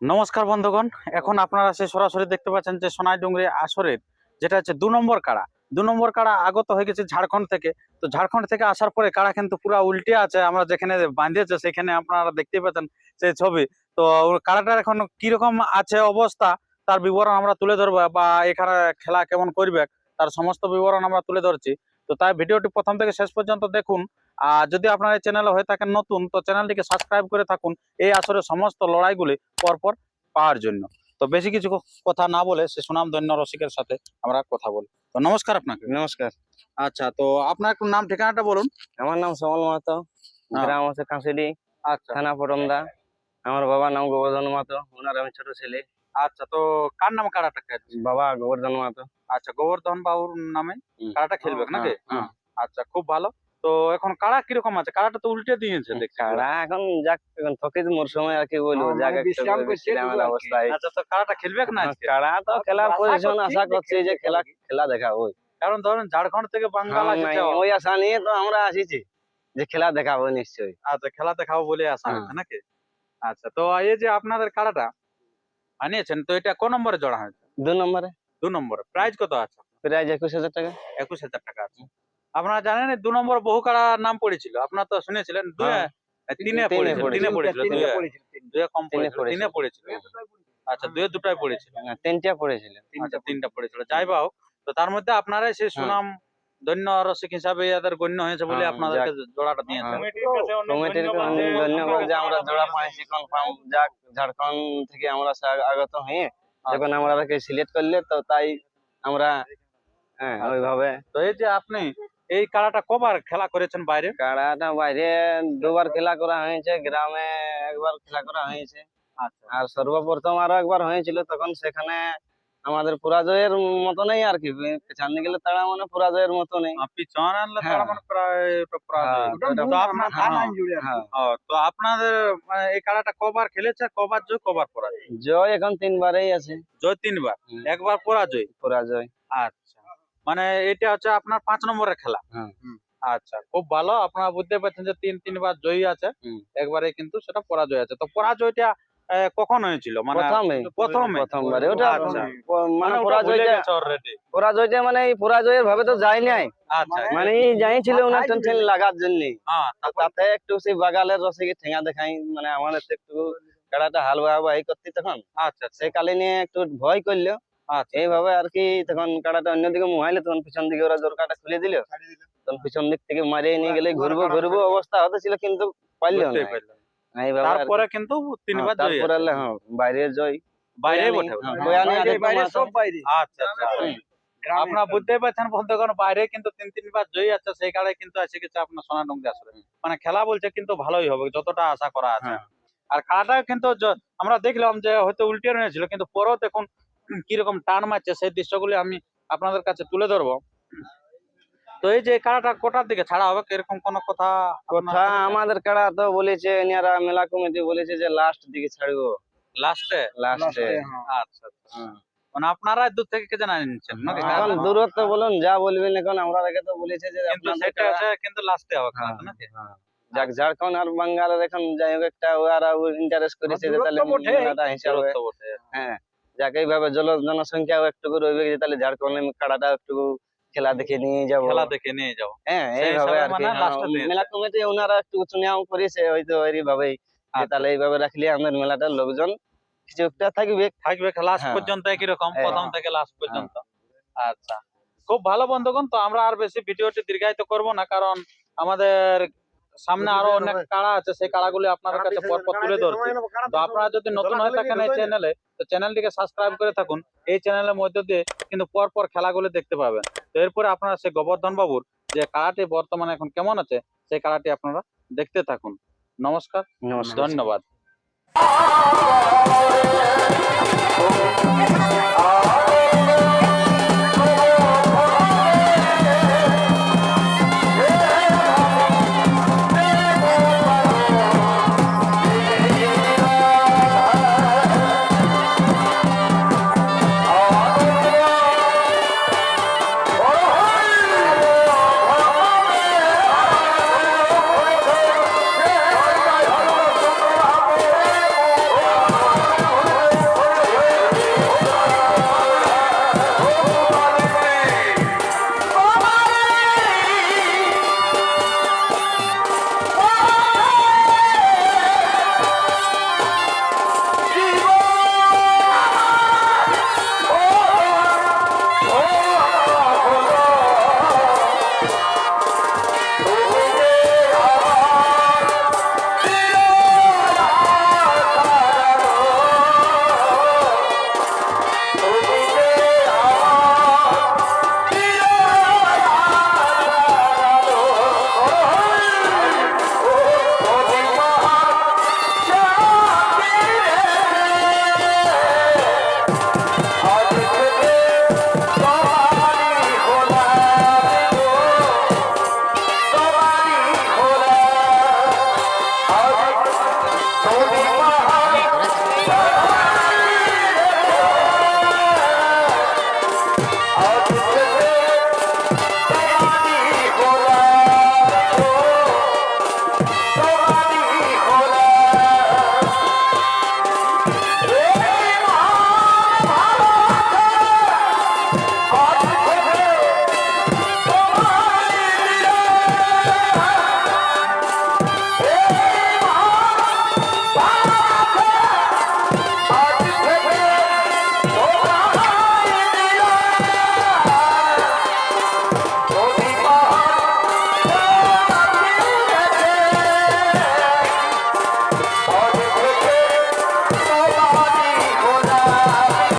নমস্কার বন্ধুগণ, এখন আপনারা সে সরাসরি দেখতে পাচ্ছেন যে সোনাই ডুংরি আসরের, যেটা হচ্ছে দু নম্বর কাড়া। দু নম্বর কাড়া আগত হয়ে গেছে ঝাড়খণ্ড থেকে। তো ঝাড়খণ্ড থেকে আসার পরে কাড়া কিন্তু পুরো উল্টে আছে, আমরা যেখানে বাঁধিয়েছে সেখানে আপনারা দেখতে পাচ্ছেন সেই ছবি। তো কাড়াটার এখন কীরকম আছে অবস্থা, তার বিবরণ আমরা তুলে ধরবো, বা এখানে খেলা কেমন করবে, তার সমস্ত বিবরণ আমরা তুলে ধরছি। তো তাই ভিডিওটি প্রথম থেকে শেষ পর্যন্ত দেখুন। আর যদি আপনার এই চ্যানেল হয়ে থাকেন নতুন তো চ্যানেলটিকে সাবস্ক্রাইব করে থাকুন। এই আসরের সমস্ত লড়াইগুলি পরপর পাওয়ার জন্য। তো বেশি কিছু কথা না বলে সে সুনাম ধন্য রসিকের সাথে আমরা কথা বলি। তো নমস্কার আপনাকে। নমস্কার। আচ্ছা তো আপনার একটু নাম ঠিকানাটা বলুন। আমার নাম সমল মাহাতো। হ্যাঁ। গ্রাম আছে কাঁসিডি। আচ্ছা। থানা পটমদা আমার বাবার নাম গোবর্ধন মাহাতো। ওনার আমি ছোট ছেলে। আচ্ছা তো কার নাম কারাটা খেলছে? বাবা গোবর্ধন মাহাতো। আচ্ছা গোবর্ধন বাবুর নামে কারাটা খেলবে নাকি? হ্যাঁ, আচ্ছা খুব ভালো। তো এখন কারা কীরকম আছে? কারাটা তো উল্টে দিয়েছে দেখছি কাড়া এখন যাক এখন থকিত মোর সময় আর কি বলব হ্যাঁ, যাক মানে বিশ্রাম করছে। অবস্থায় আচ্ছা তো কারাটা খেলবে না হ্যাঁ, কাড়া তো খেলার আশা পজিশন আশা করছি যে খেলা খেলা দেখা ওই কারণ ধরুন ঝাড়খণ্ড থেকে বাঙ্গাল হ্যাঁ, আসছে ওই আশা নিয়ে তো আমরা আসিছি যে খেলা দেখাবো নিশ্চয়ই। আচ্ছা খেলা দেখাবো বলে আসা হ্যাঁ। হয়েছে নাকি? আচ্ছা তো এই যে আপনাদের কারাটা আনিয়েছেন তো এটা কোন নম্বরে জড়া হয়েছে? দু নম্বরে। দু নম্বরে। প্রাইস কত আছে? প্রাইজ একুশ হাজার টাকা। একুশ হাজার টাকা আছে। আপনারা জানেন দু নম্বর বহু কাড়া নাম পড়েছিল? আপনারা তো শুনেছিলেন হ্যাঁ। তিনে পড়েছিল। তিনে পড়েছিল দুয়ে। কম পড়েছিল তিনে পড়েছিল। আচ্ছা দুয়ে দুটাই পড়েছিল। না, তিনটা পড়েছিল। আচ্ছা তিনটা পড়েছিল। যাই বা হোক তো তার মধ্যে আপনারাই সেই সুনাম ধন্য রসিক হিসাবে এদের গণ্য হয়েছে বলে হ্যাঁ, আপনাদেরকে জোড়াটা দিয়েছে। হ্যাঁ। কমিটির অনেক ধন্যবাদ। যে আমরা জোড়া পাইছি কনফার্ম যাক ঝাড়খণ্ড থেকে আমরা আগত হয়ে যখন আমাদেরকে সিলেক্ট করলে তো তাই আমরা হ্যাঁ আচ্ছা। ওইভাবে তো এই যে আপনি এই কাড়াটা কবার খেলা করেছেন বাইরে? কাড়াটা বাইরে দুবার খেলা করা হয়েছে গ্রামে একবার খেলা করা হয়েছে। আচ্ছা। আর সর্বপ্রথম আরও একবার হয়েছিল তখন সেখানে আমাদের পরাজয়ের মতো নেই আর কি। পেছানে গেলে তারা মানে পরাজয়ের মতো নেই আহ, পিছনে আনলে। তারা মানে প্রায় প্রায় হ্যাঁ, হ্যাঁ। হ্যাঁ। ও, তো আপনাদের মানে এই কাড়াটা কবার খেলেছে? কবার জয় কবার পরাজয়? জয় এখন তিনবারেই আছে। জয় তিনবার? একবার পরাজয়? পরাজয়। আচ্ছা। মানে এটা হচ্ছে আপনার পাঁচ নম্বরের খেলা। আচ্ছা খুব ভালো। আপনারা বুঝতে পারছেন যে তিন তিনবার জয়ী আছে। একবারে কিন্তু সেটা পরাজয় আছে। তো পরাজয়টা কখন হয়েছিল? মানে প্রথমে প্রথমে প্রথমবারে। ওটা আচ্ছা। মানে মানে পরাজয়টা পরাজয়টা মানে এই পরাজয়ের ভাবে তো যায় নাই। আচ্ছা মানে এই যাইছিল ওনার টেনশন লাগার জন্য। হ্যাঁ তাতে একটু সেই বাগালের রসিকে ঠেঙা দেখাই মানে আমাদের একটু কাড়াটা হাল বাহাবাহি করতে তখন। আচ্ছা আচ্ছা। সেই কালে নিয়ে একটু ভয় করল। আচ্ছা এইভাবে আর কি তখন কাড়াটা অন্যদিকে মোবাইলে তখন পিছন দিকে ওরা জোর কাটা খুলে দিল। তখন পিছন দিক থেকে মারিয়ে নিয়ে গেলে ঘুরবো ঘুরবো অবস্থা হতেছিল কিন্তু পারল না। তারপরে কিন্তু তিনবার জয়ী তারপরে হ্যাঁ বাইরের জয় বাইরে বটে বয়ানি বাইরে- বাইরে সব বাইরে। আচ্ছা আচ্ছা আপনারা সব। পারছেন বন্ধুগণ বাইরে কিন্তু তিন তিনবার জয়ী আছে সেই কারণে কিন্তু এসে গেছে আপনার সোনাডুঙ্গি আসলে মানে খেলা বলছে কিন্তু ভালোই হবে যতটা আশা করা আছে। আর খেলাটা কিন্তু আমরা দেখলাম যে হয়তো উল্টে রয়েছিল কিন্তু পরেও দেখুন কীরকম টান মারছে সেই দৃশ্যগুলি আমি আপনাদের কাছে তুলে ধরবো তো এই যে খেলাটা কোটার দিকে ছাড়া হবে এরকম কোনো কথা কথা আমাদের কাড়া তো বলেছে এনারা মেলা কমিটি বলেছে যে লাস্ট দিকে ছাড়বো লাস্টে লাস্টে লাস্টে, হ্যাঁ। আচ্ছা আচ্ছা। মানে আপনারা দূর থেকে কে জানা নিচ্ছেন হ্যাঁ, এখন দূরত্ব বলুন যা বলবেন এখন আমরা আগে তো বলেছে যে কিন্তু সেটা লাস্টে হবে হ্যাঁ, নাকি। যাক ঝাড়খণ্ড আর বাঙ্গালের এখন যাই হোক একটা ওরা ইন্টারেস্ট করেছে যে তাহলে হিসাবে। হ্যাঁ যাকে এইভাবে জনসংখ্যাও একটু রইবে যে তাহলে ঝাড়খণ্ডের কাড়াটা একটু খেলা দেখে নিয়ে যাব খেলা দেখে নিয়ে যাও হ্যাঁ এইভাবে আর কি মানে হ্যাঁ। মেলা কমিটি ওনারা একটু চুনিয়াও করেছে হয়তো এইভাবেই যে আচ্ছা। তাহলে এইভাবে রাখলে আমাদের মেলাটার লোকজন কিছু একটা থাকবে থাকবে লাস্ট হ্যাঁ। পর্যন্ত একই রকম হ্যাঁ। প্রথম থেকে লাস্ট পর্যন্ত আচ্ছা খুব ভালো বন্ধুগণ তো আমরা আর বেশি ভিডিওটি দীর্ঘায়িত করব না কারণ আমাদের সামনে আরও অনেক কাড়া আছে সেই কাড়াগুলি আপনার কাছে পরপর তুলে ধরছি। তো আপনারা যদি নতুন হয়ে থাকেন এই চ্যানেলে তো চ্যানেলটিকে সাবস্ক্রাইব করে থাকুন। এই চ্যানেলের মধ্যে দিয়ে কিন্তু পরপর খেলাগুলি দেখতে পাবেন। তো এরপরে আপনারা সেই গোবর্ধন বাবুর যে কাড়াটি বর্তমানে এখন কেমন আছে সেই কাড়াটি আপনারা দেখতে থাকুন। নমস্কার নমস্কার। ধন্যবাদ।